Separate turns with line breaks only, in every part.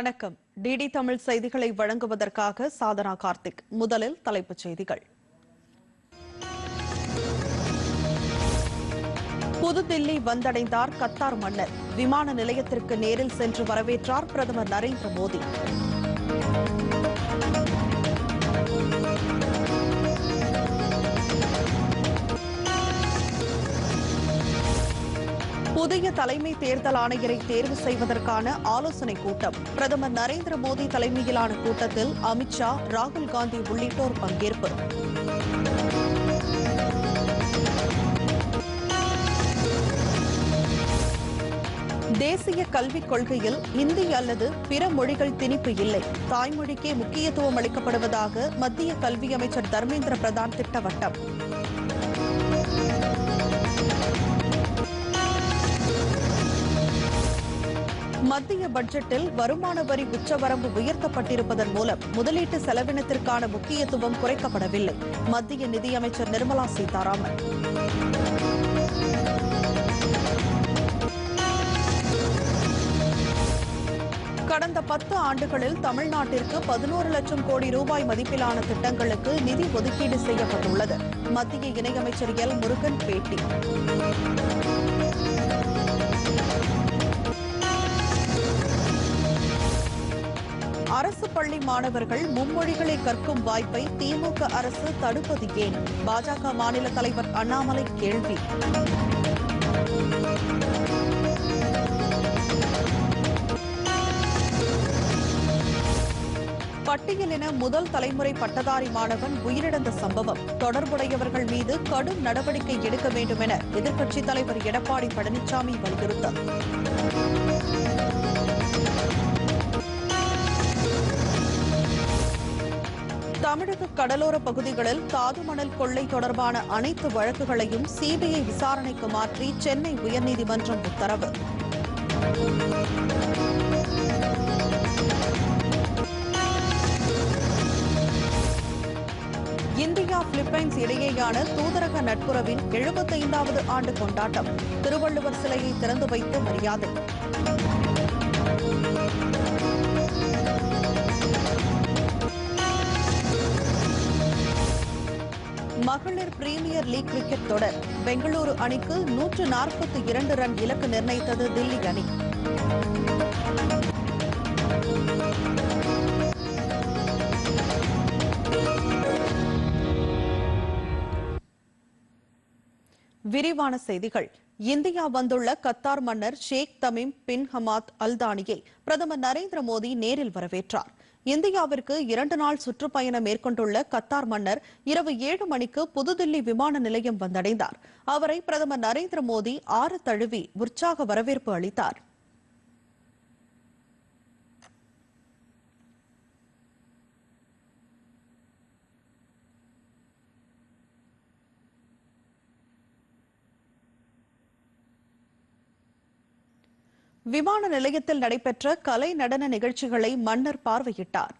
வணக்கம் டிடி தமிழ் செய்திகளை வழங்குவதற்காக சாதனா கார்த்திக் முதலில் தலைப்புச் செய்திகள் புதுதில்லி வந்தடைந்தார் கத்தார் மன்னர் விமான நிலையத்திற்கு நேரில் சென்று வரவேற்றார் பிரதமர் நரேந்திர மோடி புதிய தலைமை தேர்தல் ஆணையரை தேர்வு செய்வதற்கான ஆலோசனை கூட்டம் பிரதமர் நரேந்திர மோடி தலைமையிலான கூட்டத்தில் அமித்ஷா ராகுல் காந்தி உள்ளிட்டோர் பங்கேற்பு தேசிய கல்விக் கொள்கையில் இந்தி அல்லது பிற மொழிகள் திணிப்பு இல்லை தாய்மொழிக்கே முக்கியத்துவம் அளிக்கப்படுவதாக மத்திய கல்வி அமைச்சர் தர்மேந்திர பிரதான் திட்டவட்டம் மத்திய பட்ஜெட்டில் வருமான வரி உச்சவரம்பு உயர்த்தப்பட்டிருப்பதன் மூலம் முதலீட்டு செலவினத்திற்கான முக்கியத்துவம் குறைக்கப்படவில்லை மத்திய நிதியமைச்சர் நிர்மலா சீதாராமன் கடந்த பத்து ஆண்டுகளில் தமிழ்நாட்டிற்கு பதினோரு லட்சம் கோடி ரூபாய் மதிப்பிலான திட்டங்களுக்கு நிதி ஒதுக்கீடு செய்யப்பட்டுள்ளது மத்திய இணையமைச்சர் எல் முருகன் பேட்டி அரசு பள்ளி மாணவர்கள் மும்மொழிகளை கற்கும் வாய்ப்பை திமுக அரசு தடுப்பது ஏன் பாஜக மாநில தலைவர் அண்ணாமலை கேள்வி பட்டியலின முதல் தலைமுறை பட்டதாரி மாணவன் உயிரிழந்த சம்பவம் தொடர்புடையவர்கள் மீது கடும் நடவடிக்கை எடுக்க வேண்டும் என எதிர்க்கட்சித் தலைவர் எடப்பாடி பழனிசாமி வலியுறுத்தார் தமிழக கடலோர பகுதிகளில் தாதுமணல் கொள்ளை தொடர்பான அனைத்து வழக்குகளையும் சிபிஐ விசாரணைக்கு மாற்றி சென்னை உயர்நீதிமன்றம் உத்தரவு இந்தியா பிலிப்பைன்ஸ் இடையேயான தூதரக நட்புறவின் எழுபத்தைந்தாவது ஆண்டு கொண்டாட்டம் திருவள்ளுவர் சிலையை திறந்து வைத்து மரியாதை மகளிர் பிரீமியர் லீக் கிரிக்கெட் தொடர் பெங்களூரு அணிக்கு நூற்று நாற்பத்தி இரண்டு ரன் இலக்கு நிர்ணயித்தது தில்லி அணி விரிவான செய்திகள் இந்தியா வந்துள்ள கத்தார் மன்னர் ஷேக் தமிம் பின் ஹமாத் அல்தானியை பிரதமர் நரேந்திர மோடி நேரில் வரவேற்றார் இந்தியாவிற்கு இரண்டு நாள் சுற்றுப்பயணம் மேற்கொண்டுள்ள கத்தார் மன்னர் இரவு ஏழு மணிக்கு புதுதில்லி விமான நிலையம் வந்தடைந்தார் அவரை பிரதமர் நரேந்திர மோடி ஆறு தழுவி உற்சாக வரவேற்பு அளித்தாா் விமான நிலையத்தில் நடைபெற்ற கலை நடன நிகழ்ச்சிகளை மன்னர் பார்வையிட்டார்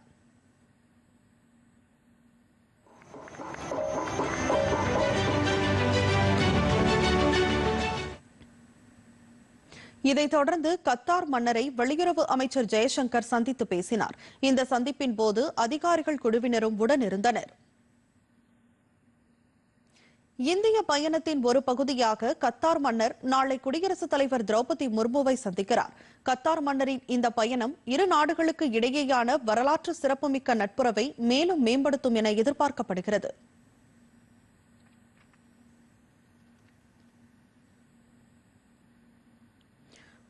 இதைத் தொடர்ந்து கத்தார் மன்னரை வெளியுறவு அமைச்சர் ஜெயசங்கர் சந்தித்து பேசினார் இந்த சந்திப்பின் போது அதிகாரிகள் குழுவினரும் உடனிருந்தனா் இந்திய பயணத்தின் ஒரு பகுதியாக கத்தார் மன்னர் நாளை குடியரசுத் தலைவர் திரௌபதி முர்முவை சந்திக்கிறார் கத்தார் மன்னரின் இந்த பயணம் இரு நாடுகளுக்கு இடையேயான வரலாற்று சிறப்புமிக்க நட்புறவை மேலும் மேம்படுத்தும் என எதிர்பார்க்கப்படுகிறது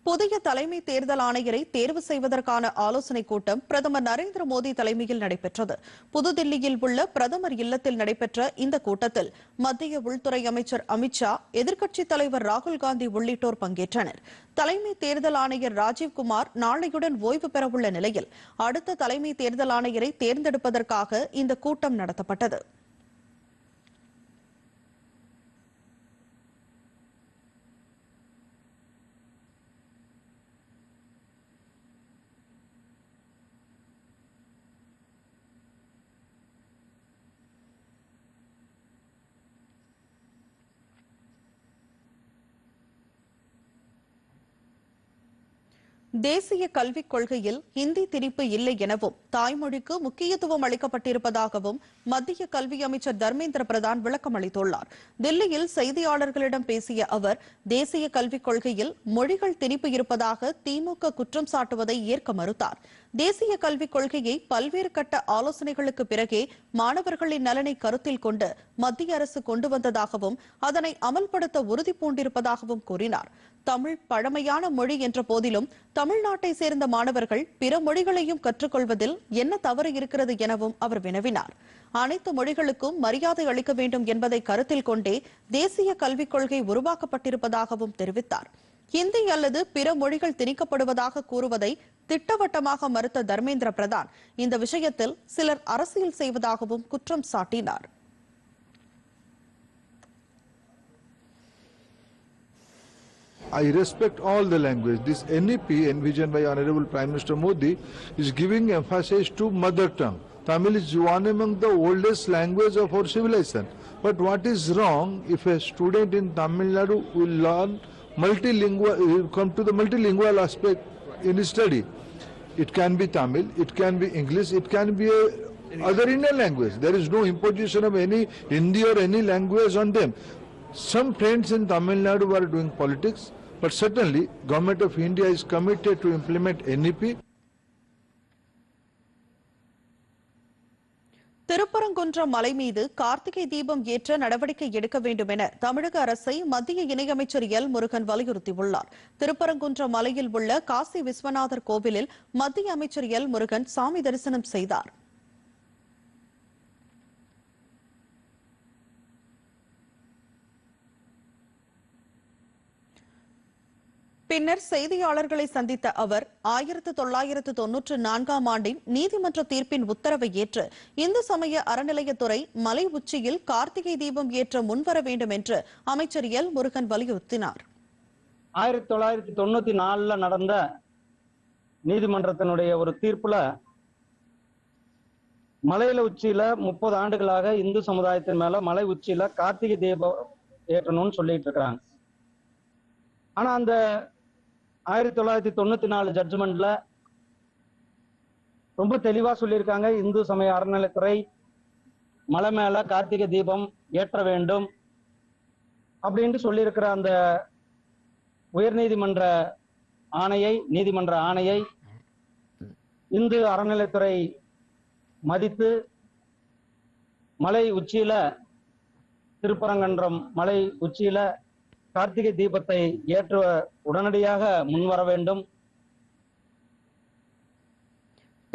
புதிய தலைமை தேர்தல் ஆணையரை தேர்வு செய்வதற்கான ஆலோசனைக் கூட்டம் பிரதமர் நரேந்திர மோடி தலைமையில் நடைபெற்றது புதுதில்லியில் உள்ள பிரதமர் இல்லத்தில் நடைபெற்ற இந்த கூட்டத்தில் மத்திய உள்துறை அமைச்சர் அமித்ஷா எதிர்க்கட்சித் தலைவர் ராகுல் காந்தி உள்ளிட்டோர் பங்கேற்றனர் தலைமை தேர்தல் ஆணையர் ராஜீவ்குமார் நாளையுடன் ஓய்வு பெறவுள்ள நிலையில் அடுத்த தலைமை தேர்தல் ஆணையரை தேர்ந்தெடுப்பதற்காக இந்த கூட்டம் நடத்தப்பட்டது தேசிய கல்விக் கொள்கையில் ஹிந்தி திணிப்பு இல்லை எனவும் தாய்மொழிக்கு முக்கியத்துவம் அளிக்கப்பட்டிருப்பதாகவும் மத்திய கல்வி அமைச்சர் தர்மேந்திர பிரதான் விளக்கம் அளித்துள்ளார் தில்லியில் செய்தியாளர்களிடம் பேசிய அவர் தேசிய கல்விக் கொள்கையில் மொழிகள் திணிப்பு இருப்பதாக திமுக குற்றம் சாட்டுவதை ஏற்க மறுத்தார் தேசிய கல்விக் கொள்கையை பல்வேறு கட்ட ஆலோசனைகளுக்கு பிறகே மாணவர்களின் நலனை கருத்தில் கொண்டு மத்திய அரசு கொண்டு வந்ததாகவும் அதனை அமல்படுத்த உறுதி பூண்டிருப்பதாகவும் கூறினார் தமிழ் பழமையான மொழி என்ற போதிலும் தமிழ்நாட்டை சேர்ந்த மாணவர்கள் பிற மொழிகளையும் கற்றுக்கொள்வதில் என்ன தவறு இருக்கிறது எனவும் அவர் வினவினார் அனைத்து மொழிகளுக்கும் மரியாதை அளிக்க வேண்டும் என்பதை கருத்தில் கொண்டே தேசிய கல்விக் கொள்கை உருவாக்கப்பட்டிருப்பதாகவும் தெரிவித்தார் ஹிந்தி அல்லது பிற மொழிகள் திணிக்கப்படுவதாக கூறுவதை திட்டவட்டமாக மறுத்த தர்மேந்திர பிரதான் இந்த விஷயத்தில் சிலர் அரசியல் செய்வதாகவும் குற்றம் சாட்டினார்
I respect all the language. This NEP envisioned by Honorable Prime Minister Modi is giving emphasis to mother tongue. Tamil is one among the oldest language of our civilization. But what is wrong if a student in Tamil Nadu will learn multilingual, will come to the multilingual aspect in his study? It can be Tamil, it can be English, it can be a other Indian language. There is no imposition of any Hindi or any language on them. Some friends in Tamil Nadu were doing politics. But certainly, Government of India is committed to implement NEP.
Thiruparankundram மலை மீது கார்த்திகை தீபம் ஏற்ற நடவடிக்கை எடுக்க வேண்டும் என தமிழக அரசை மத்திய இணையமைச்சர் எல் முருகன் வலியுறுத்தியுள்ளார் திருப்பரங்குன்றம் மலையில் உள்ள காசி விஸ்வநாதர் கோவிலில் மத்திய அமைச்சர் எல் முருகன் சாமி தரிசனம் செய்தார் பின்னர் செய்தியாளர்களை சந்தித்த அவர் ஆயிரத்து தொள்ளாயிரத்து தொன்னூற்று நான்காம் ஆண்டின் நீதிமன்ற தீர்ப்பின் உத்தரவை ஏற்று இந்து சமய அறநிலையத்துறை மலை உச்சியில் கார்த்திகை தீபம் ஏற்ற முன்வர வேண்டும் என்று அமைச்சர் எல் முருகன் வலியுறுத்தினார் ஆயிரத்தி தொள்ளாயிரத்தி தொண்ணூத்தி
நாலுல நடந்த நீதிமன்றத்தினுடைய ஒரு தீர்ப்புல மலையில உச்சியில முப்பது ஆண்டுகளாக இந்து சமுதாயத்தின் மேல மலை உச்சியில கார்த்திகை தீபம் ஏற்றணும்னு சொல்லிட்டு இருக்கிறாங்க ஆனா அந்த ஆயிரத்தி தொள்ளாயிரத்தி தொண்ணூற்றி நாலு ஜட்ஜ்மெண்ட்ல ரொம்ப தெளிவாக சொல்லியிருக்காங்க இந்து சமய அறநிலைத்துறை மலை மேலே கார்த்திகை தீபம் ஏற்ற வேண்டும் அப்படின்ட்டு சொல்லியிருக்கிற அந்த உயர்நீதிமன்ற ஆணையை நீதிமன்ற ஆணையை இந்து அறநிலைத்துறை மதித்து மலை உச்சியில் திருப்பரங்கன்றம் மலை உச்சியில் கார்த்திகை தீபத்தை ஏற்ற உடனடியாக முன்வர வேண்டும்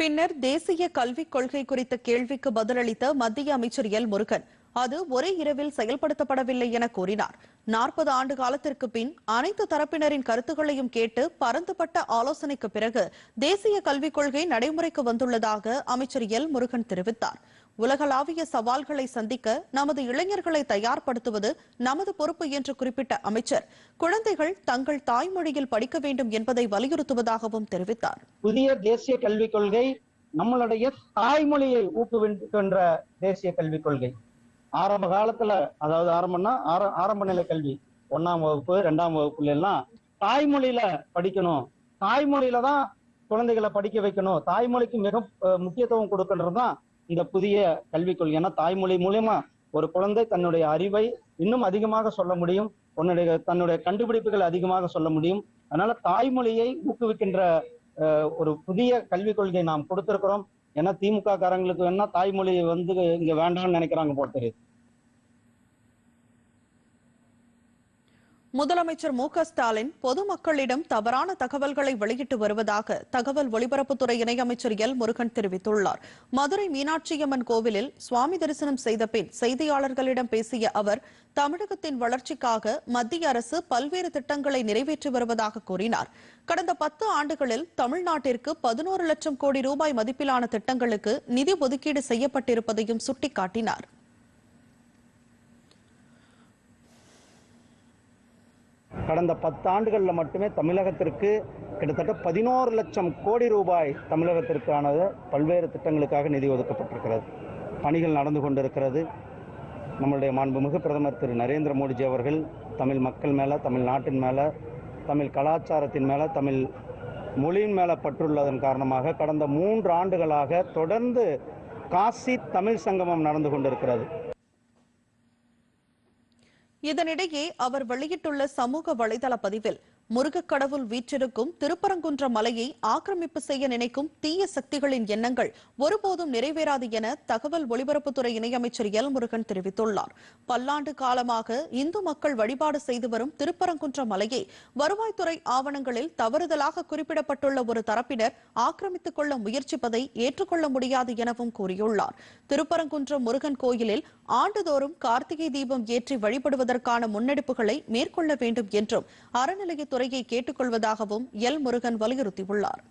பின்னர் தேசிய கல்விக் கொள்கை குறித்த கேள்விக்கு பதிலளித்த மத்திய அமைச்சர் எல் முருகன் அது ஒரே இரவில் செயல்படுத்தப்படவில்லை என கூறினார் நாற்பது ஆண்டு காலத்திற்கு பின் அனைத்து தரப்பினரின் கருத்துக்களையும் கேட்டு பரந்துபட்ட ஆலோசனைக்கு பிறகு தேசிய கல்விக் கொள்கை நடைமுறைக்கு வந்துள்ளதாக அமைச்சர் எல் முருகன் தெரிவித்தார் உலகளாவிய சவால்களை சந்திக்க நமது இளைஞர்களை தயார்படுத்துவது நமது பொறுப்பு என்று குறிப்பிட்ட அமைச்சர் குழந்தைகள் தங்கள் தாய்மொழியில் படிக்க வேண்டும் என்பதை வலியுறுத்துவதாகவும் தெரிவித்தார் புதிய தேசிய கல்விக் கொள்கை நம்மளுடைய
தாய்மொழியை ஊக்குவிக்கின்ற தேசிய கல்விக் கொள்கை ஆரம்ப காலத்துல அதாவது ஆரம்பம்னா ஆரம்ப நிலை கல்வி ஒன்னாம் வகுப்பு ரெண்டாம் வகுப்புல எல்லாம் தாய்மொழியில படிக்கணும் தாய்மொழியில தான் குழந்தைகளை படிக்க வைக்கணும் தாய்மொழிக்கு மிக முக்கியத்துவம் கொடுக்கின்றது தான் இந்த புதிய கல்விக் கொள்கை ஏன்னா தாய்மொழி மூலயமா ஒரு குழந்தை தன்னுடைய அறிவை இன்னும் அதிகமாக சொல்ல முடியும் உன்னுடைய தன்னுடைய கண்டுபிடிப்புகள் அதிகமாக சொல்ல முடியும் அதனால தாய்மொழியை ஊக்குவிக்கின்ற ஒரு புதிய கல்விக் கொள்கை நாம் கொடுத்திருக்கிறோம் ஏன்னா திமுக காரங்களுக்கு வேணா தாய்மொழி வந்து இங்க வேண்டாம்னு நினைக்கிறாங்க போல தெரியுது
முதலமைச்சர் மு ஸ்டாலின் பொதுமக்களிடம் தவறான தகவல்களை வெளியிட்டு வருவதாக தகவல் ஒலிபரப்புத்துறை இணையமைச்சர் எல் முருகன் தெரிவித்துள்ளார் மதுரை மீனாட்சியம்மன் கோவிலில் சுவாமி தரிசனம் செய்த பின் செய்தியாளர்களிடம் பேசிய அவர் தமிழகத்தின் வளர்ச்சிக்காக மத்திய அரசு பல்வேறு திட்டங்களை நிறைவேற்றி வருவதாக கூறினார் கடந்த பத்து ஆண்டுகளில் தமிழ்நாட்டிற்கு பதினோரு லட்சம் கோடி ரூபாய் மதிப்பிலான திட்டங்களுக்கு நிதி ஒதுக்கீடு செய்யப்பட்டிருப்பதையும் சுட்டிக்காட்டினார்
கடந்த பத்தாண்டுகளில் மட்டுமே தமிழகத்திற்கு கிட்டத்தட்ட பதினோரு லட்சம் கோடி ரூபாய் தமிழகத்திற்கான பல்வேறு திட்டங்களுக்காக நிதி ஒதுக்கப்பட்டிருக்கிறது பணிகள் நடந்து கொண்டிருக்கிறது நம்மளுடைய மாண்புமிகு பிரதமர் திரு நரேந்திர மோடிஜி அவர்கள் தமிழ் மக்கள் மேலே தமிழ் நாட்டின் மேலே தமிழ் கலாச்சாரத்தின் மேலே தமிழ் மொழியின் மேலே பற்றுள்ளதன் காரணமாக கடந்த மூன்று ஆண்டுகளாக தொடர்ந்து காசி தமிழ் சங்கமம் நடந்து கொண்டிருக்கிறது
இதனிடையே அவர் வெளியிட்டுள்ள சமூக வலைதள பதிவில் முருகக்கடவுள் வீற்றிருக்கும் திருப்பரங்குன்ற மலையை ஆக்கிரமிப்பு செய்ய நினைக்கும் தீய சக்திகளின் எண்ணங்கள் ஒருபோதும் நிறைவேறாது என தகவல் ஒலிபரப்புத்துறை இணையமைச்சர் எல் முருகன் தெரிவித்துள்ளார் பல்லாண்டு காலமாக இந்து மக்கள் வழிபாடு செய்து வரும் திருப்பரங்குன்ற மலையை வருவாய்த்துறை ஆவணங்களில் தவறுதலாக குறிப்பிடப்பட்டுள்ள ஒரு தரப்பினர் ஆக்கிரமித்துக் கொள்ள முயற்சிப்பதை ஏற்றுக்கொள்ள முடியாது எனவும் கூறியுள்ளார் திருப்பரங்குன்றம் முருகன் கோயிலில் ஆண்டுதோறும் கார்த்திகை தீபம் ஏற்றி வழிபடுவதற்கான முன்னெடுப்புகளை மேற்கொள்ள வேண்டும் என்றும் அறநிலையத்துறை துறையை கொள்வதாகவும் எல் முருகன் வலியுறுத்தியுள்ளார்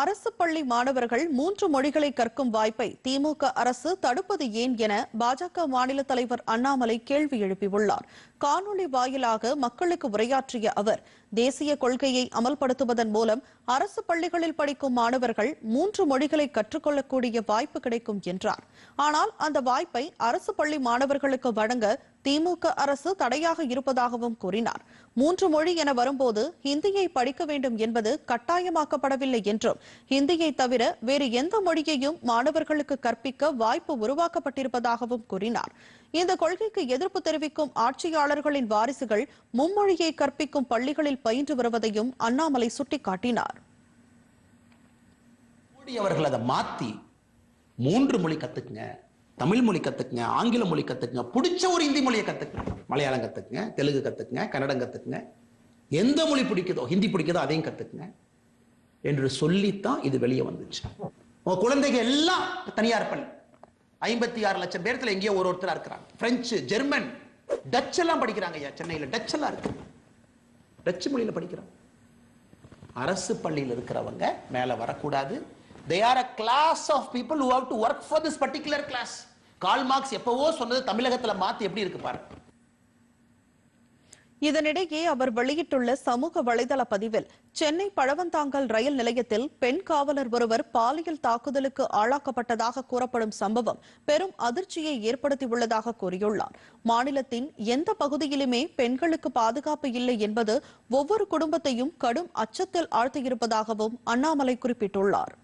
அரசு பள்ளி மாணவர்கள் மூன்று மொழிகளை கற்கும் வாய்ப்பை திமுக அரசு தடுப்பது ஏன் என பாஜக மாநில தலைவர் அண்ணாமலை கேள்வி எழுப்பியுள்ளார் காணொலி வாயிலாக மக்களுக்கு உரையாற்றிய அவர் தேசிய கொள்கையை அமல்படுத்துவதன் மூலம் அரசு பள்ளிகளில் படிக்கும் மாணவர்கள் மூன்று மொழிகளை கற்றுக்கொள்ளக்கூடிய வாய்ப்பு கிடைக்கும் என்றார் ஆனால் அந்த வாய்ப்பை அரசு பள்ளி மாணவர்களுக்கு வழங்க திமுக அரசு தடையாக இருப்பதாகவும் கூறினார் மூன்று மொழி என வரும்போது ஹிந்தியை படிக்க வேண்டும் என்பது கட்டாயமாக்கப்படவில்லை என்றும் ஹிந்தியை தவிர வேறு எந்த மொழியையும் மாணவர்களுக்கு கற்பிக்க வாய்ப்பு உருவாக்கப்பட்டிருப்பதாகவும் கூறினார் இந்த கொள்கைக்கு எதிர்ப்பு தெரிவிக்கும் ஆட்சியாளர்களின் வாரிசுகள் மும்மொழியை கற்பிக்கும் பள்ளிகளில் பயின்று வருவதையும் அண்ணாமலை சுட்டிக்காட்டினார்
மோடி அவர்கள் அதை மாத்தி மூன்று மொழி கத்துக்குங்க தமிழ் மொழி கத்துக்குங்க ஆங்கில மொழி கத்துக்குங்க பிடிச்ச ஒரு இந்தி மொழியை கத்துக்குங்க மலையாளம் கத்துக்குங்க தெலுங்கு கத்துக்குங்க கன்னடம் கத்துக்குங்க எந்த மொழி பிடிக்குதோ ஹிந்தி பிடிக்குதோ அதையும் கத்துக்குங்க என்று சொல்லித்தான் இது வெளியே வந்துச்சு உங்க எல்லாம் தனியார் பள்ளி ஐம்பத்தி ஆறு லட்சம் பேரத்தில் எங்கேயோ ஒரு ஒருத்தராக இருக்கிறாங்க பிரெஞ்சு ஜெர்மன் டச் எல்லாம் படிக்கிறாங்க ஐயா சென்னையில் டச் எல்லாம் இருக்கு டச் மொழியில் படிக்கிறாங்க அரசு பள்ளியில் இருக்கிறவங்க மேலே வரக்கூடாது they are a class of people who have to work for this particular class Karl Marx எப்பவோ சொன்னது தமிழகத்தில் மாற்றி எப்படி இருக்கு பாருங்க
இதனிடையே அவர் வெளியிட்டுள்ள சமூக வலைதள பதிவில் சென்னை பழவந்தாங்கல் ரயில் நிலையத்தில் பெண் காவலர் ஒருவர் பாலியல் தாக்குதலுக்கு ஆளாக்கப்பட்டதாக கூறப்படும் சம்பவம் பெரும் அதிர்ச்சியை ஏற்படுத்தியுள்ளதாக கூறியுள்ளார் மாநிலத்தின் எந்த பகுதியிலுமே பெண்களுக்கு பாதுகாப்பு இல்லை என்பது ஒவ்வொரு குடும்பத்தையும் கடும் அச்சத்தில் ஆழ்த்தியிருப்பதாகவும் அண்ணாமலை குறிப்பிட்டுள்ளார்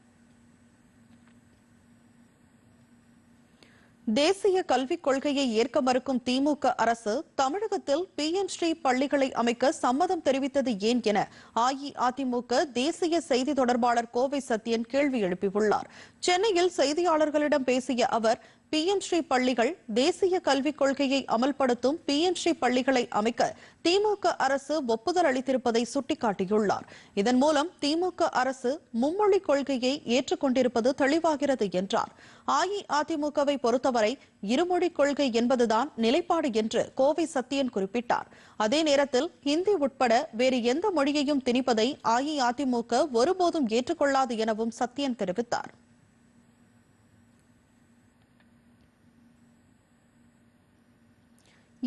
தேசிய கல்விக் கொள்கையை ஏற்க மறுக்கும் திமுக அரசு தமிழகத்தில் பி எம் ஸ்ரீ பள்ளிகளை அமைக்க சம்மதம் தெரிவித்தது ஏன் என அஇஅதிமுக தேசிய செய்தி தொடர்பாளர் கோவை சத்யன் கேள்வி எழுப்பியுள்ளார் சென்னையில் செய்தியாளர்களிடம் பேசிய அவர் பிஎம் பள்ளிகள் தேசிய கல்விக் கொள்கையை அமல்படுத்தும் பிஎம் பள்ளிகளை அமைக்க திமுக அரசு ஒப்புதல் அளித்திருப்பதை சுட்டிக்காட்டியுள்ளார் இதன் மூலம் திமுக அரசு மும்மொழி கொள்கையை ஏற்றுக்கொண்டிருப்பது தெளிவாகிறது என்றார் அஇஅதிமுகவை பொறுத்தவரை இருமொழி கொள்கை என்பதுதான் நிலைப்பாடு என்று கோவை சத்தியன் குறிப்பிட்டார் அதே நேரத்தில் ஹிந்தி உட்பட வேறு எந்த மொழியையும் திணிப்பதை அஇஅதிமுக ஒருபோதும் ஏற்றுக்கொள்ளாது எனவும் சத்தியன் தெரிவித்தாா்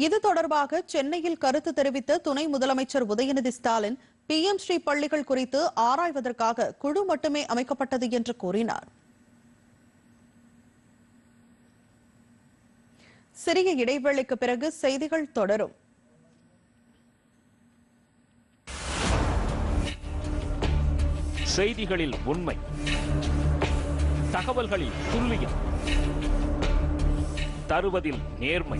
இது தொடர்பாக சென்னையில் கருத்து தெரிவித்த துணை முதலமைச்சர் உதயநிதி ஸ்டாலின் பி எம் ஸ்ரீ பள்ளிகள் குறித்து ஆராய்வதற்காக குழு மட்டுமே அமைக்கப்பட்டது என்று கூறினார் சிறிய இடைவெளிக்கு பிறகு செய்திகள் தொடரும் செய்திகளில்
உண்மை தகவல்களில் துல்லியம் தருவதில் நேர்மை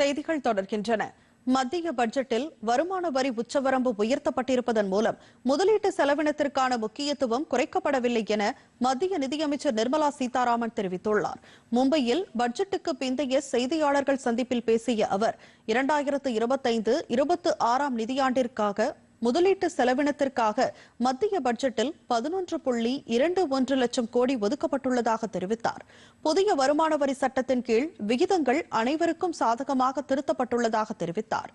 செய்திகள் தொடர்கின்றன மத்திய பட்ஜெட்டில் வருமான வரி உச்சவரம்பு உயர்த்தப்பட்டிருப்பதன் மூலம் முதலீட்டு செலவினத்திற்கான முக்கியத்துவம் குறைக்கப்படவில்லை என மத்திய நிதியமைச்சர் நிர்மலா சீதாராமன் தெரிவித்துள்ளார் மும்பையில் பட்ஜெட்டுக்கு பிந்தைய செய்தியாளர்கள் சந்திப்பில் பேசிய அவர் இரண்டாயிரத்து இருபத்தைந்து இருபத்து ஆறாம் நிதியாண்டிற்காக முதலீட்டு செலவினத்திற்காக மத்திய பட்ஜெட்டில் பதினொன்று புள்ளி இரண்டு ஒன்று லட்சம் கோடி ஒதுக்கப்பட்டுள்ளதாக தெரிவித்தார் புதிய வருமான வரி சட்டத்தின் கீழ் விகிதங்கள் அனைவருக்கும் சாதகமாக திருத்தப்பட்டுள்ளதாக தெரிவித்தார்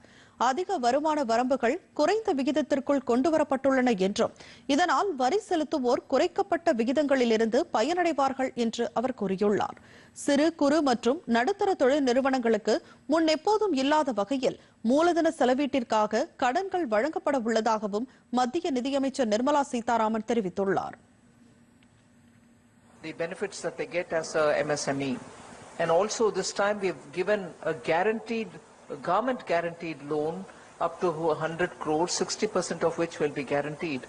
அதிக வருமான வரம்புகள் குறைந்த விகிதத்திற்குள் கொண்டுவரப்பட்டுள்ளன என்றும் இதனால் வரி செலுத்துவோர் குறைக்கப்பட்ட விகிதங்களிலிருந்து பயனடைவார்கள் என்று அவர் கூறியுள்ளார் சிறு குறு மற்றும் நடுத்தர தொழில் நிறுவனங்களுக்கு முன்னெப்போதும் இல்லாத வகையில் மூலதன செலவீட்டிற்காக கடன்கள் வழங்கப்பட உள்ளதாகவும் மத்திய நிதியமைச்சர் நிர்மலா சீதாராமன் தெரிவித்துள்ளார்
The benefits that they get as a MSME. And also this time we've given a guaranteed, a government guaranteed loan up to 100 crores, 60% of which will be guaranteed.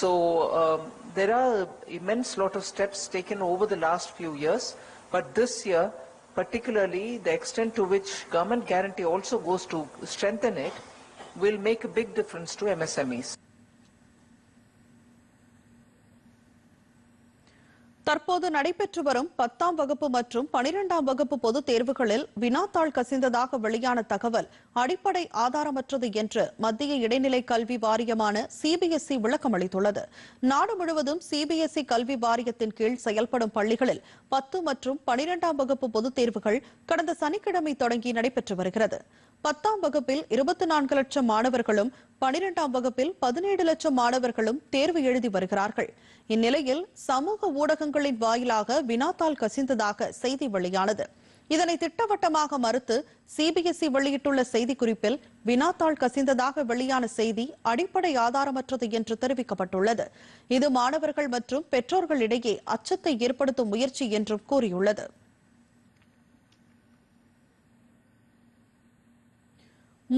So um, there are immense lot of steps taken over the last few years, but this year particularly the extent to which government guarantee also goes to strengthen it, will make a big difference to MSMEs.
தற்போது நடைபெற்று வரும் பத்தாம் வகுப்பு மற்றும் பனிரெண்டாம் வகுப்பு பொதுத் தேர்வுகளில் வினாத்தாள் கசிந்ததாக வெளியான தகவல் அடிப்படை ஆதாரமற்றது என்று மத்திய இடைநிலை கல்வி வாரியமான சிபிஎஸ்இ விளக்கம் அளித்துள்ளது நாடு முழுவதும் சிபிஎஸ்இ கல்வி வாரியத்தின் கீழ் செயல்படும் பள்ளிகளில் பத்து மற்றும் பனிரெண்டாம் வகுப்பு பொதுத் தேர்வுகள் கடந்த சனிக்கிழமை தொடங்கி நடைபெற்று வருகிறது பத்தாம் வகுப்பில் இருபத்தி நான்கு லட்சம் மாணவர்களும் பனிரெண்டாம் வகுப்பில் பதினேழு லட்சம் மாணவர்களும் தேர்வு எழுதி வருகிறார்கள் இந்நிலையில் சமூக ஊடகங்களின் வாயிலாக வினாத்தால் கசிந்ததாக செய்தி வெளியானது இதனை திட்டவட்டமாக மறுத்து சிபிஎஸ்இ வெளியிட்டுள்ள செய்திக்குறிப்பில் வினாத்தாள் கசிந்ததாக வெளியான செய்தி அடிப்படை ஆதாரமற்றது என்று தெரிவிக்கப்பட்டுள்ளது இது மாணவர்கள் மற்றும் பெற்றோர்களிடையே அச்சத்தை ஏற்படுத்தும் முயற்சி என்றும் கூறியுள்ளது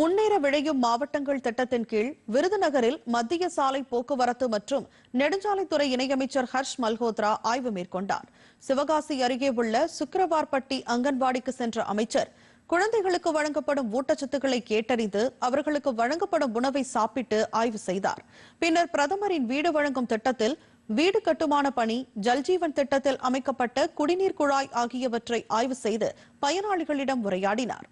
முன்னேற விளையும் மாவட்டங்கள் திட்டத்தின் கீழ் விருதுநகரில் மத்திய சாலை போக்குவரத்து மற்றும் நெடுஞ்சாலைத்துறை இணையமைச்சர் ஹர்ஷ் மல்ஹோத்ரா ஆய்வு மேற்கொண்டார் சிவகாசி அருகே உள்ள சுக்கரவார்பட்டி அங்கன்வாடிக்கு சென்ற அமைச்சர் குழந்தைகளுக்கு வழங்கப்படும் ஊட்டச்சத்துக்களை கேட்டறிந்து அவர்களுக்கு வழங்கப்படும் உணவை சாப்பிட்டு ஆய்வு செய்தார் பின்னர் பிரதமரின் வீடு வழங்கும் திட்டத்தில் வீடு கட்டுமான பணி ஜல்ஜீவன் திட்டத்தில் அமைக்கப்பட்ட குடிநீர் குழாய் ஆகியவற்றை ஆய்வு செய்து பயனாளிகளிடம் உரையாடினாா்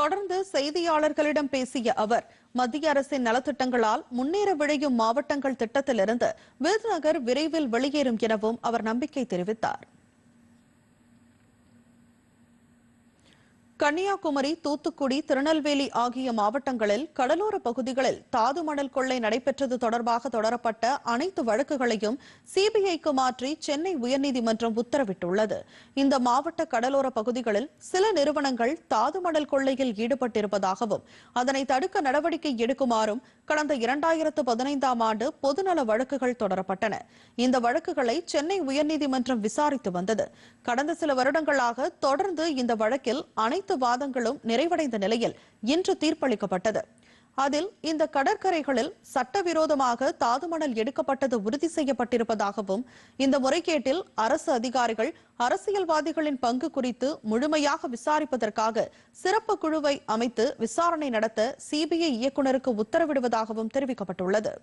தொடர்ந்து செய்தியாளர்களிடம் பேசிய அவர் மத்திய அரசின் நலத்திட்டங்களால் முன்னேற விழையும் மாவட்டங்கள் திட்டத்திலிருந்து விருதுநகர் விரைவில் வெளியேறும் எனவும் அவர் நம்பிக்கை தெரிவித்தார் கன்னியாகுமரி தூத்துக்குடி திருநெல்வேலி ஆகிய மாவட்டங்களில் கடலோர பகுதிகளில் தாது மணல் கொள்ளை நடைபெற்றது தொடர்பாக தொடரப்பட்ட அனைத்து வழக்குகளையும் சிபிஐக்கு மாற்றி சென்னை உயர்நீதிமன்றம் உத்தரவிட்டுள்ளது இந்த மாவட்ட கடலோர பகுதிகளில் சில நிறுவனங்கள் தாது மணல் கொள்ளையில் ஈடுபட்டிருப்பதாகவும் அதனை தடுக்க நடவடிக்கை எடுக்குமாறும் கடந்த இரண்டாயிரத்து பதினைந்தாம் ஆண்டு பொதுநல வழக்குகள் தொடரப்பட்டன இந்த வழக்குகளை சென்னை உயர்நீதிமன்றம் விசாரித்து வந்தது கடந்த சில வருடங்களாக தொடர்ந்து இந்த வழக்கில் அனைத்து அனைத்து வாதங்களும் நிறைவடைந்த நிலையில் இன்று தீர்ப்பளிக்கப்பட்டது அதில் இந்த கடற்கரைகளில் சட்டவிரோதமாக தாதுமணல் எடுக்கப்பட்டது உறுதி செய்யப்பட்டிருப்பதாகவும் இந்த முறைகேட்டில் அரசு அதிகாரிகள் அரசியல்வாதிகளின் பங்கு குறித்து முழுமையாக விசாரிப்பதற்காக சிறப்பு குழுவை அமைத்து விசாரணை நடத்த சிபிஐ இயக்குநருக்கு உத்தரவிடுவதாகவும் தெரிவிக்கப்பட்டுள்ளது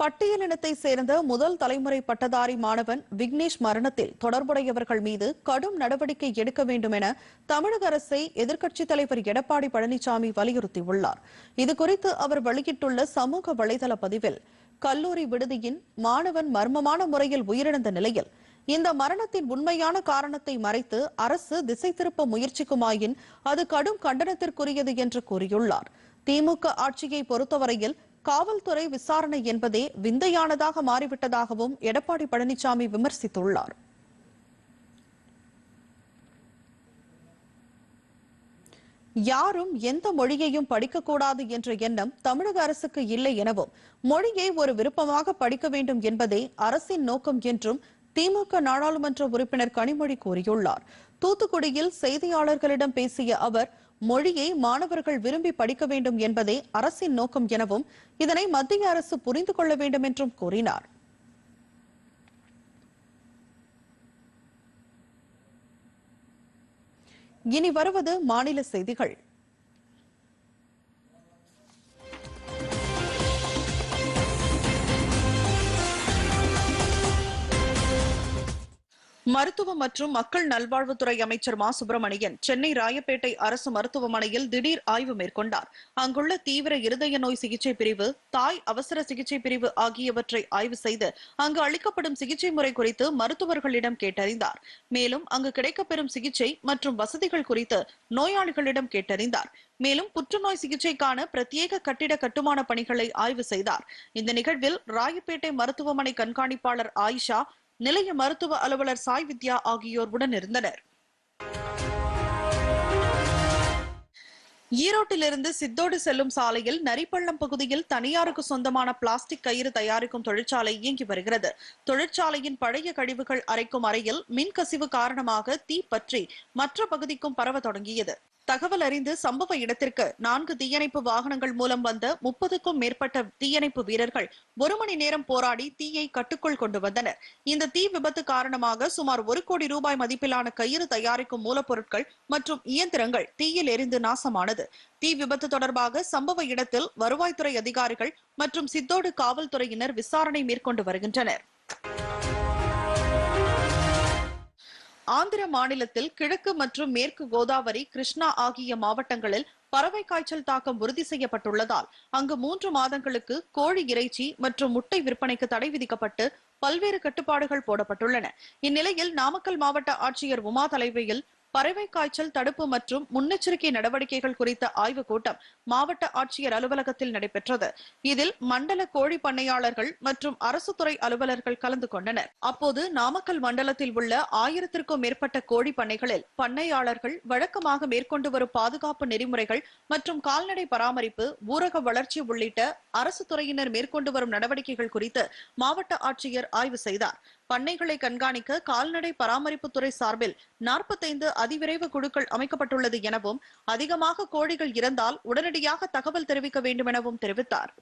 பட்டியலினத்தை சேர்ந்த முதல் தலைமுறை பட்டதாரி மாணவன் விக்னேஷ் மரணத்தில் தொடர்புடையவர்கள் மீது கடும் நடவடிக்கை எடுக்க வேண்டும் என தமிழக அரசை எதிர்க்கட்சித் தலைவர் எடப்பாடி பழனிசாமி வலியுறுத்தியுள்ளார் இதுகுறித்து அவர் வெளியிட்டுள்ள சமூக வலைதள பதிவில் கல்லூரி விடுதியின் மாணவன் மர்மமான முறையில் உயிரிழந்த நிலையில் இந்த மரணத்தின் உண்மையான காரணத்தை மறைத்து அரசு திசை திருப்ப முயற்சிக்குமாயின் அது கடும் கண்டனத்திற்குரியது என்று கூறியுள்ளார் திமுக ஆட்சியை பொறுத்தவரையில் காவல்துறை விசாரணை என்பதே விந்தையானதாக மாறிவிட்டதாகவும் எடப்பாடி பழனிசாமி விமர்சித்துள்ளார் யாரும் எந்த மொழியையும் படிக்கக்கூடாது என்ற எண்ணம் தமிழக அரசுக்கு இல்லை எனவும் மொழியை ஒரு விருப்பமாக படிக்க வேண்டும் என்பதே அரசின் நோக்கம் என்றும் திமுக நாடாளுமன்ற உறுப்பினர் கனிமொழி கூறியுள்ளார் தூத்துக்குடியில் செய்தியாளர்களிடம் பேசிய அவர் மொழியை மாணவர்கள் விரும்பி படிக்க வேண்டும் என்பதே அரசின் நோக்கம் எனவும் இதனை மத்திய அரசு புரிந்து கொள்ள வேண்டும் என்றும் கூறினார் இனி வருவது மாநில செய்திகள் மருத்துவ மற்றும் மக்கள் நல்வாழ்வுத்துறை அமைச்சர் மா சுப்பிரமணியன் சென்னை ராயப்பேட்டை அரசு மருத்துவமனையில் திடீர் ஆய்வு மேற்கொண்டார் அங்குள்ள தீவிர இருதய நோய் சிகிச்சை பிரிவு தாய் அவசர சிகிச்சை பிரிவு ஆகியவற்றை ஆய்வு செய்து அங்கு அளிக்கப்படும் சிகிச்சை முறை குறித்து மருத்துவர்களிடம் கேட்டறிந்தார் மேலும் அங்கு கிடைக்கப்பெறும் சிகிச்சை மற்றும் வசதிகள் குறித்து நோயாளிகளிடம் கேட்டறிந்தார் மேலும் புற்றுநோய் சிகிச்சைக்கான பிரத்யேக கட்டிட கட்டுமான பணிகளை ஆய்வு செய்தார் இந்த நிகழ்வில் ராயப்பேட்டை மருத்துவமனை கண்காணிப்பாளர் ஆயிஷா நிலைய மருத்துவ அலுவலர் சாய் வித்யா ஆகியோர் உடனிருந்தனர் ஈரோட்டிலிருந்து சித்தோடு செல்லும் சாலையில் நரிப்பள்ளம் பகுதியில் தனியாருக்கு சொந்தமான பிளாஸ்டிக் கயிறு தயாரிக்கும் தொழிற்சாலை இயங்கி வருகிறது தொழிற்சாலையின் பழைய கழிவுகள் அரைக்கும் அறையில் மின்கசிவு காரணமாக தீ பற்றி மற்ற பகுதிக்கும் பரவ தொடங்கியது தகவல் அறிந்து சம்பவ இடத்திற்கு நான்கு தீயணைப்பு வாகனங்கள் மூலம் வந்த முப்பதுக்கும் மேற்பட்ட தீயணைப்பு வீரர்கள் ஒரு மணி நேரம் போராடி தீயை கட்டுக்குள் கொண்டு வந்தனர் இந்த தீ விபத்து காரணமாக சுமார் ஒரு கோடி ரூபாய் மதிப்பிலான கயிறு தயாரிக்கும் மூலப்பொருட்கள் மற்றும் இயந்திரங்கள் தீயில் எரிந்து நாசமானது தீ விபத்து தொடர்பாக சம்பவ இடத்தில் வருவாய்த்துறை அதிகாரிகள் மற்றும் சித்தோடு காவல்துறையினர் விசாரணை மேற்கொண்டு வருகின்றனர் ஆந்திர மாநிலத்தில் கிழக்கு மற்றும் மேற்கு கோதாவரி கிருஷ்ணா ஆகிய மாவட்டங்களில் பறவை காய்ச்சல் தாக்கம் உறுதி செய்யப்பட்டுள்ளதால் அங்கு மூன்று மாதங்களுக்கு கோழி இறைச்சி மற்றும் முட்டை விற்பனைக்கு தடை விதிக்கப்பட்டு பல்வேறு கட்டுப்பாடுகள் போடப்பட்டுள்ளன இந்நிலையில் நாமக்கல் மாவட்ட ஆட்சியர் உமா தலைமையில் பறவை காய்ச்சல் தடுப்பு மற்றும் முன்னெச்சரிக்கை நடவடிக்கைகள் குறித்த ஆய்வுக் கூட்டம் மாவட்ட ஆட்சியர் அலுவலகத்தில் நடைபெற்றது இதில் மண்டல கோழி பண்ணையாளர்கள் மற்றும் அரசு துறை அலுவலர்கள் கலந்து கொண்டனர் அப்போது நாமக்கல் மண்டலத்தில் உள்ள ஆயிரத்திற்கும் மேற்பட்ட கோழி பண்ணைகளில் பண்ணையாளர்கள் வழக்கமாக மேற்கொண்டு வரும் பாதுகாப்பு நெறிமுறைகள் மற்றும் கால்நடை பராமரிப்பு ஊரக வளர்ச்சி உள்ளிட்ட அரசு துறையினர் மேற்கொண்டு வரும் நடவடிக்கைகள் குறித்து மாவட்ட ஆட்சியர் ஆய்வு செய்தார் பண்ணைகளை கண்காணிக்க கால்நடை பராமரிப்புத்துறை சார்பில் நாற்பத்தைந்து அதிவிரைவு குழுக்கள் அமைக்கப்பட்டுள்ளது எனவும் அதிகமாக கோழிகள் இறந்தால் உடனடியாக தகவல் தெரிவிக்க வேண்டும் எனவும் தெரிவித்தார்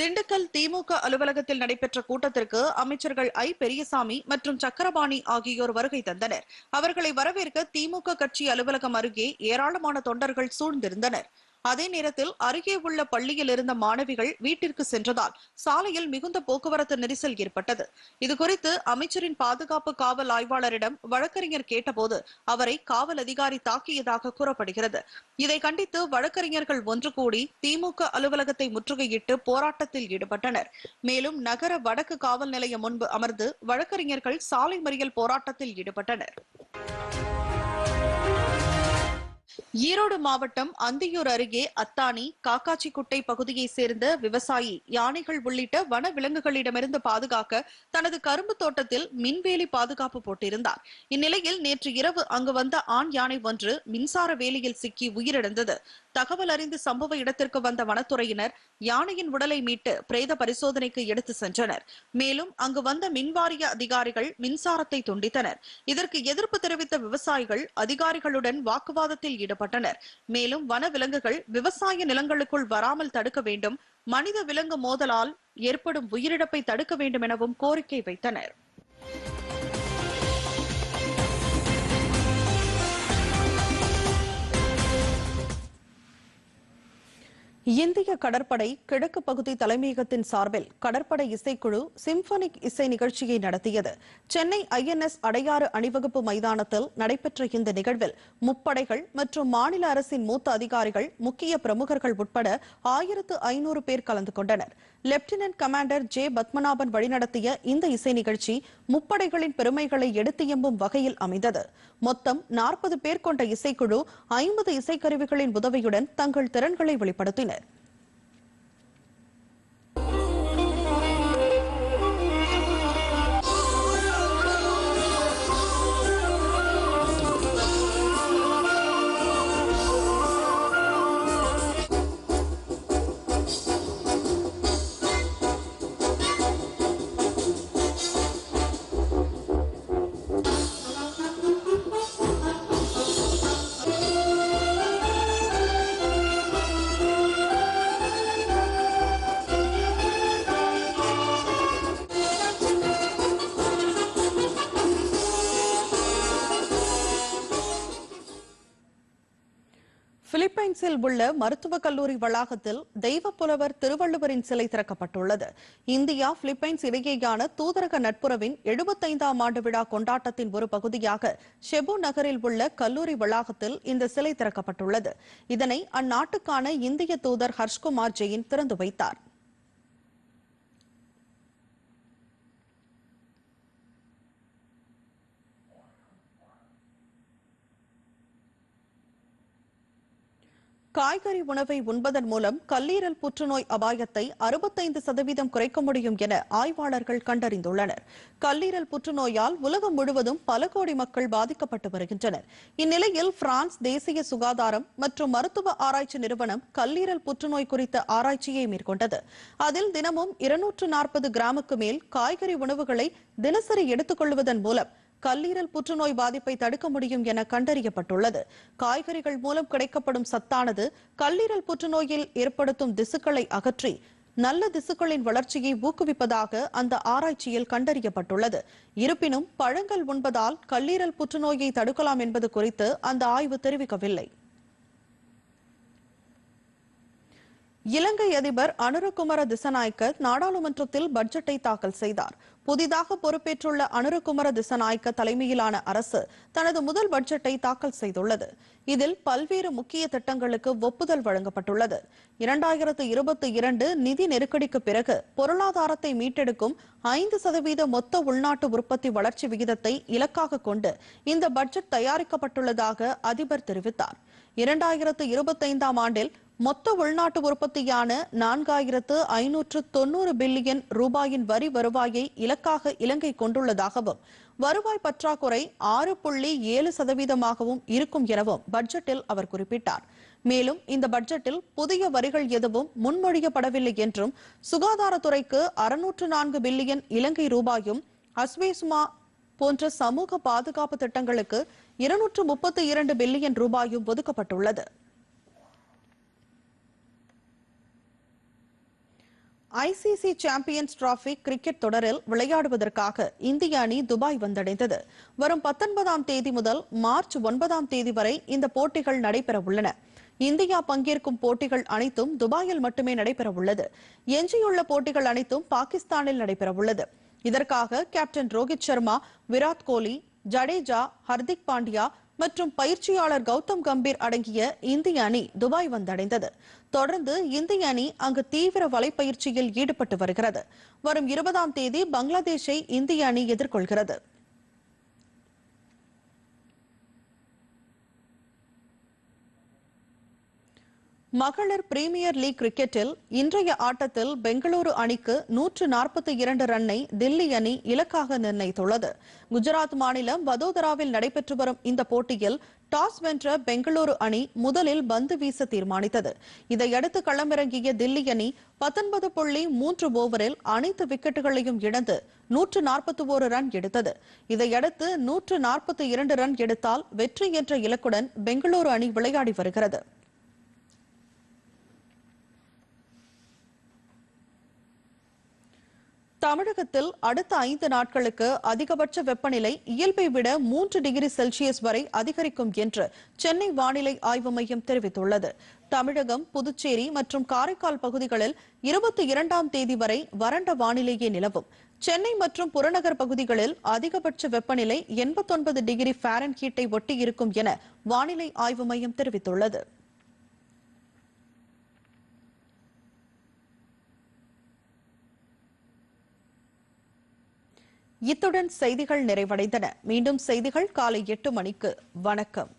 திண்டுக்கல் திமுக அலுவலகத்தில் நடைபெற்ற கூட்டத்திற்கு அமைச்சர்கள் ஐ பெரியசாமி மற்றும் சக்கரபாணி ஆகியோர் வருகை தந்தனர் அவர்களை வரவேற்க திமுக கட்சி அலுவலகம் அருகே ஏராளமான தொண்டர்கள் சூழ்ந்திருந்தனர் அதே நேரத்தில் அருகே உள்ள பள்ளியில் இருந்த மாணவிகள் வீட்டிற்கு சென்றதால் சாலையில் மிகுந்த போக்குவரத்து நெரிசல் ஏற்பட்டது இதுகுறித்து அமைச்சரின் பாதுகாப்பு காவல் ஆய்வாளரிடம் வழக்கறிஞர் கேட்டபோது அவரை காவல் அதிகாரி தாக்கியதாக கூறப்படுகிறது இதை கண்டித்து வழக்கறிஞர்கள் ஒன்று கூடி திமுக அலுவலகத்தை முற்றுகையிட்டு போராட்டத்தில் ஈடுபட்டனர் மேலும் நகர வடக்கு காவல் நிலையம் முன்பு அமர்ந்து வழக்கறிஞர்கள் சாலை மறியல் போராட்டத்தில் ஈடுபட்டனர் ஈரோடு மாவட்டம் அந்தியூர் அருகே அத்தானி காக்காச்சிக்குட்டை பகுதியை சேர்ந்த விவசாயி யானைகள் உள்ளிட்ட வன விலங்குகளிடமிருந்து பாதுகாக்க தனது கரும்பு தோட்டத்தில் மின்வேலி பாதுகாப்பு போட்டிருந்தார் இந்நிலையில் நேற்று இரவு அங்கு வந்த ஆண் யானை ஒன்று மின்சார வேலியில் சிக்கி உயிரிழந்தது தகவல் அறிந்து சம்பவ இடத்திற்கு வந்த வனத்துறையினர் யானையின் உடலை மீட்டு பிரேத பரிசோதனைக்கு எடுத்து சென்றனர் மேலும் அங்கு வந்த மின்வாரிய அதிகாரிகள் மின்சாரத்தை துண்டித்தனர் இதற்கு எதிர்ப்பு தெரிவித்த விவசாயிகள் அதிகாரிகளுடன் வாக்குவாதத்தில் ஈடுபட்டனர் மேலும் வனவிலங்குகள் விவசாய நிலங்களுக்குள் வராமல் தடுக்க வேண்டும் மனித விலங்கு மோதலால் ஏற்படும் உயிரிழப்பை தடுக்க வேண்டும் எனவும் கோரிக்கை வைத்தனர் இந்திய கடற்படை கிழக்கு பகுதி தலைமையகத்தின் சார்பில் கடற்படை இசைக்குழு சிம்பனிக் இசை நிகழ்ச்சியை நடத்தியது சென்னை ஐஎன்எஸ் அடையாறு அணிவகுப்பு மைதானத்தில் நடைபெற்ற இந்த நிகழ்வில் முப்படைகள் மற்றும் மாநில அரசின் மூத்த அதிகாரிகள் முக்கிய பிரமுகர்கள் உட்பட ஆயிரத்து ஐநூறு பேர் கலந்து கொண்டனர் லெப்டினன்ட் கமாண்டர் ஜே பத்மநாபன் வழிநடத்திய இந்த இசை நிகழ்ச்சி முப்படைகளின் பெருமைகளை எடுத்து எம்பும் வகையில் அமைந்தது மொத்தம் நாற்பது பேர் கொண்ட இசைக்குழு ஐம்பது இசைக்கருவிகளின் உதவியுடன் தங்கள் திறன்களை வெளிப்படுத்தினர் பிலிப்பைன்ஸில் உள்ள மருத்துவக் கல்லூரி வளாகத்தில் தெய்வ புலவர் திருவள்ளுவரின் சிலை திறக்கப்பட்டுள்ளது இந்தியா பிலிப்பைன்ஸ் இடையேயான தூதரக நட்புறவின் எழுபத்தைந்தாம் ஆண்டு விழா கொண்டாட்டத்தின் ஒரு பகுதியாக ஷெபு நகரில் உள்ள கல்லூரி வளாகத்தில் இந்த சிலை திறக்கப்பட்டுள்ளது இதனை அந்நாட்டுக்கான இந்திய தூதர் ஹர்ஷ்குமார் ஜெயின் திறந்து வைத்தாா் காய்கறி உணவை உண்பதன் மூலம் கல்லீரல் புற்றுநோய் அபாயத்தை அறுபத்தைந்து சதவீதம் குறைக்க முடியும் என ஆய்வாளர்கள் கண்டறிந்துள்ளனர் கல்லீரல் புற்றுநோயால் உலகம் முழுவதும் பல கோடி மக்கள் பாதிக்கப்பட்டு வருகின்றனர் இந்நிலையில் பிரான்ஸ் தேசிய சுகாதாரம் மற்றும் மருத்துவ ஆராய்ச்சி நிறுவனம் கல்லீரல் புற்றுநோய் குறித்த ஆராய்ச்சியை மேற்கொண்டது அதில் தினமும் இருநூற்று நாற்பது கிராமுக்கு மேல் காய்கறி உணவுகளை தினசரி எடுத்துக் கொள்வதன் மூலம் கல்லீரல் புற்றுநோய் பாதிப்பை தடுக்க முடியும் என கண்டறியப்பட்டுள்ளது காய்கறிகள் மூலம் கிடைக்கப்படும் சத்தானது கல்லீரல் புற்றுநோயில் ஏற்படுத்தும் திசுக்களை அகற்றி நல்ல திசுக்களின் வளர்ச்சியை ஊக்குவிப்பதாக அந்த ஆராய்ச்சியில் கண்டறியப்பட்டுள்ளது இருப்பினும் பழங்கள் உண்பதால் கல்லீரல் புற்றுநோயை தடுக்கலாம் என்பது குறித்து அந்த ஆய்வு தெரிவிக்கவில்லை இலங்கை அதிபர் அனுரகுமர திசநாயக்க நாடாளுமன்றத்தில் பட்ஜெட்டை தாக்கல் செய்தார் புதிதாக பொறுப்பேற்றுள்ள அனுரகுமர திசநாயக்க தலைமையிலான அரசு தனது முதல் பட்ஜெட்டை தாக்கல் செய்துள்ளது இதில் பல்வேறு முக்கிய திட்டங்களுக்கு ஒப்புதல் வழங்கப்பட்டுள்ளது இரண்டாயிரத்து இருபத்தி இரண்டு நிதி நெருக்கடிக்கு பிறகு பொருளாதாரத்தை மீட்டெடுக்கும் ஐந்து சதவீத மொத்த உள்நாட்டு உற்பத்தி வளர்ச்சி விகிதத்தை இலக்காக கொண்டு இந்த பட்ஜெட் தயாரிக்கப்பட்டுள்ளதாக அதிபர் தெரிவித்தார் இரண்டாயிரத்து இருபத்தைந்தாம் ஆண்டில் மொத்த உள்நாட்டு உற்பத்தியான நான்காயிரத்து ஐநூற்று தொன்னூறு பில்லியன் ரூபாயின் வரி வருவாயை இலக்காக இலங்கை கொண்டுள்ளதாகவும் வருவாய் பற்றாக்குறை ஆறு புள்ளி ஏழு சதவீதமாகவும் இருக்கும் எனவும் பட்ஜெட்டில் அவர் குறிப்பிட்டார் மேலும் இந்த பட்ஜெட்டில் புதிய வரிகள் எதுவும் முன்மொழியப்படவில்லை என்றும் சுகாதாரத்துறைக்கு அறுநூற்று நான்கு பில்லியன் இலங்கை ரூபாயும் அஸ்வேசுமா போன்ற சமூக பாதுகாப்பு திட்டங்களுக்கு இருநூற்று முப்பத்தி இரண்டு பில்லியன் ரூபாயும் ஒதுக்கப்பட்டுள்ளது ஐசிசி சாம்பியன்ஸ் டிராபி கிரிக்கெட் தொடரில் விளையாடுவதற்காக இந்திய அணி துபாய் வந்தடைந்தது வரும் பத்தொன்பதாம் தேதி முதல் மார்ச் ஒன்பதாம் தேதி வரை இந்த போட்டிகள் நடைபெற உள்ளன இந்தியா பங்கேற்கும் போட்டிகள் அனைத்தும் துபாயில் மட்டுமே நடைபெற உள்ளது எஞ்சியுள்ள போட்டிகள் அனைத்தும் பாகிஸ்தானில் நடைபெற உள்ளது இதற்காக கேப்டன் ரோஹித் சர்மா விராட் கோலி ஜடேஜா ஹர்திக் பாண்டியா மற்றும் பயிற்சியாளர் கௌதம் கம்பீர் அடங்கிய இந்திய அணி துபாய் வந்தடைந்தது தொடர்ந்து இந்திய அணி அங்கு தீவிர வலைப்பயிற்சியில் ஈடுபட்டு வருகிறது வரும் இருபதாம் தேதி பங்களாதேஷை இந்திய அணி எதிர்கொள்கிறது மகளிர் பிரீமியர் லீக் கிரிக்கெட்டில் இன்றைய ஆட்டத்தில் பெங்களூரு அணிக்கு நூற்று நாற்பத்தி இரண்டு ரன்னை தில்லி அணி இலக்காக நிர்ணயித்துள்ளது குஜராத் மாநிலம் வதோதராவில் நடைபெற்று வரும் இந்த போட்டியில் டாஸ் வென்ற பெங்களூரு அணி முதலில் பந்து வீச தீர்மானித்தது இதையடுத்து களமிறங்கிய தில்லி அணி பத்தொன்பது புள்ளி மூன்று ஓவரில் அனைத்து விக்கெட்டுகளையும் இழந்து நூற்று நாற்பத்தி ஒரு ரன் எடுத்தது இதையடுத்து நூற்று நாற்பத்தி இரண்டு ரன் எடுத்தால் வெற்றி என்ற இலக்குடன் பெங்களூரு அணி விளையாடி வருகிறது தமிழகத்தில் அடுத்த ஐந்து நாட்களுக்கு அதிகபட்ச வெப்பநிலை இயல்பை விட மூன்று டிகிரி செல்சியஸ் வரை அதிகரிக்கும் என்று சென்னை வானிலை ஆய்வு மையம் தெரிவித்துள்ளது தமிழகம் புதுச்சேரி மற்றும் காரைக்கால் பகுதிகளில் இருபத்தி இரண்டாம் தேதி வரை வறண்ட வானிலையே நிலவும் சென்னை மற்றும் புறநகர் பகுதிகளில் அதிகபட்ச வெப்பநிலை எண்பத்தொன்பது டிகிரி ஃபாரன்ஹீட்டை ஒட்டி இருக்கும் என வானிலை ஆய்வு மையம் தெரிவித்துள்ளது இத்துடன் செய்திகள் நிறைவடைந்தன மீண்டும் செய்திகள் காலை எட்டு மணிக்கு வணக்கம்